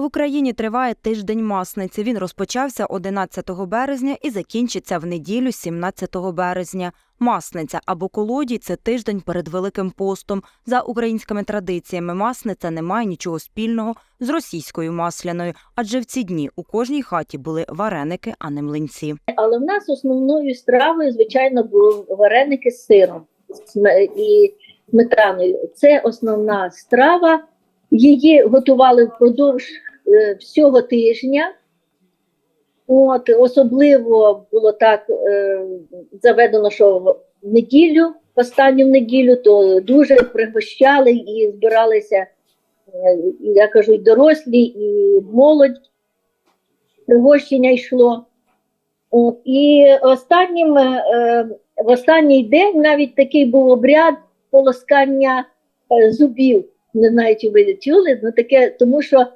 В Україні триває тиждень масниці. Він розпочався 11 березня і закінчиться в неділю 17 березня. Масниця або колодій це тиждень перед Великим постом. За українськими традиціями, масниця не має нічого спільного з російською масляною, адже в ці дні у кожній хаті були вареники, а не млинці. Але в нас основною стравою, звичайно, були вареники з сиром і сметаною. Це основна страва. Її готували впродовж всього тижня. От, особливо було так е, заведено, що в неділю, останню неділю, то дуже пригощали і збиралися, е, я кажу, дорослі, і молодь. Пригощення йшло. От, і останнім, е, в останній день навіть такий був обряд полоскання е, зубів. Не знаю, чи ви чули, ну таке, тому що е,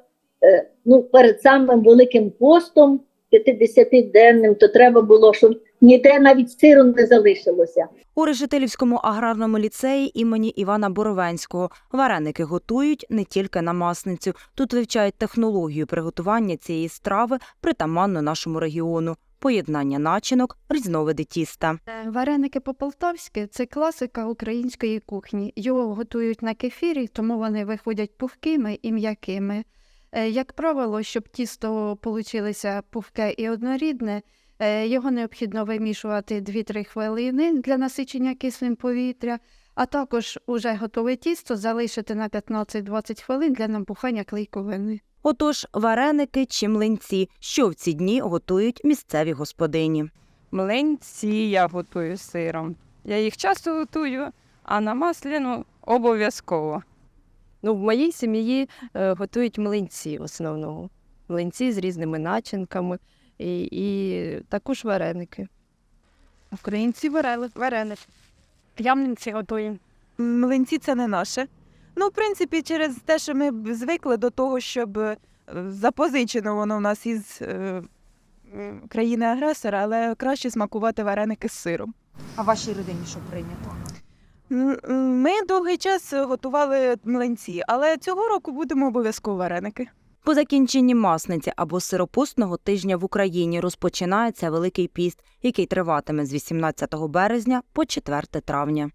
ну, перед самим Великим постом, 50-денним, то треба було, щоб ніде навіть сиру не залишилося. У Решетилівському аграрному ліцеї імені Івана Боровенського вареники готують не тільки на масницю. Тут вивчають технологію приготування цієї страви, притаманну нашому регіону, поєднання начинок, різновиди тіста. Е, Вареники по-полтавськи це класика української кухні. Його готують на кефірі, тому вони виходять пухкими і м'якими. Е, Як правило, щоб тісто получилося пухке і однорідне, е, його необхідно вимішувати 2-3 хвилини для насичення кислим повітря, а також уже готове тісто залишити на 15-20 хвилин для набухання клейковини. Отож, вареники чи млинці, що в ці дні готують місцеві господині. Млинці я готую з сиром. Я їх часто готую, а на масляну обов'язково. Ну, в моїй сім'ї е, готують млинці в основному. Млинці з різними начинками і, і також вареники. Українці варели, вареники. Ямниці готуємо. Млинці це не наше. Ну, в принципі, через те, що ми звикли до того, щоб е, запозичено воно в нас із е, країни-агресора, але краще смакувати вареники з сиром. А в вашій родині що прийнято? Ми довгий час готували млинці, але цього року будемо обов'язково вареники. По закінченні масниці або сиропустного тижня в Україні розпочинається Великий піст, який триватиме з 18 березня по 4 травня.